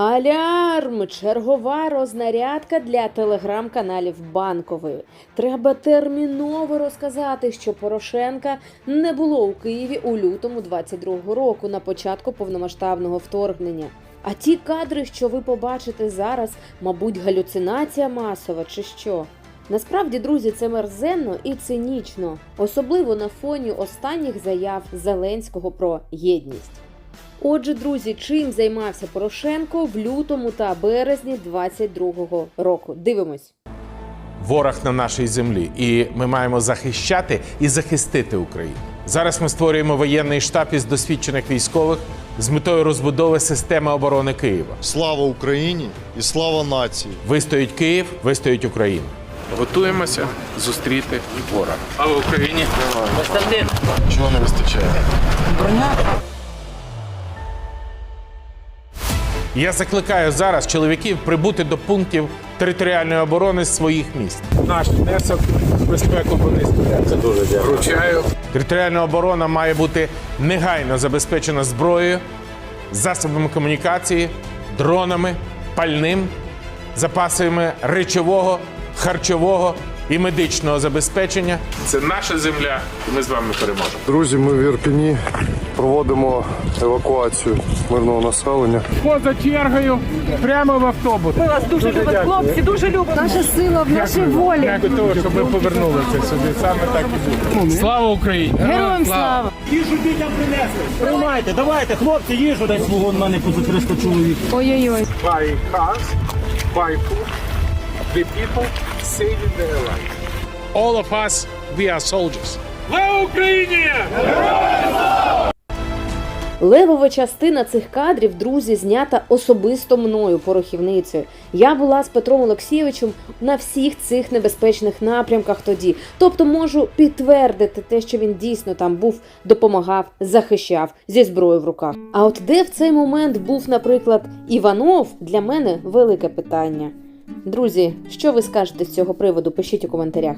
Алярм! Чергова рознарядка для телеграм-каналів банкової. Треба терміново розказати, що Порошенка не було у Києві у лютому 22-го року на початку повномасштабного вторгнення. А ті кадри, що ви побачите зараз, мабуть, галюцинація масова чи що? Насправді, друзі, це мерзенно і цинічно, особливо на фоні останніх заяв Зеленського про єдність. Отже, друзі, чим займався Порошенко в лютому та березні 22-го року? Дивимось. ворог на нашій землі, і ми маємо захищати і захистити Україну. Зараз ми створюємо воєнний штаб із досвідчених військових з метою розбудови системи оборони Києва. Слава Україні і слава нації! Вистоїть Київ, вистоїть Україна. Готуємося зустріти ворога. А в Україні Чого не вистачає? Я закликаю зараз чоловіків прибути до пунктів територіальної оборони своїх міст. наш внесок в безпеку вони. Це дуже дякую. вручаю Територіальна оборона має бути негайно забезпечена зброєю, засобами комунікації, дронами, пальним, запасами речового, харчового і медичного забезпечення. Це наша земля, і ми з вами переможемо. Друзі, ми в Ірпіні проводимо евакуацію мирного населення. Поза чергою прямо в автобус. Ми вас дуже любимо, хлопці, дуже любимо. Наша сила в нашій волі. Дякую того, щоб ви повернулися сюди. Саме так і буде. Слава Україні! Героям слава! Їжу дітям принесли. Приймайте, давайте, хлопці, їжу. Дай свого в мене поза 300 чоловік. Ой-ой-ой. Buy food, the people saving their life. All of us, we are soldiers. Слава Україні! Левова частина цих кадрів, друзі, знята особисто мною порохівницею. Я була з Петром Олексійовичем на всіх цих небезпечних напрямках тоді. Тобто можу підтвердити те, що він дійсно там був, допомагав, захищав зі зброєю в руках. А от де в цей момент був, наприклад, Іванов, для мене велике питання. Друзі, що ви скажете з цього приводу? Пишіть у коментарях.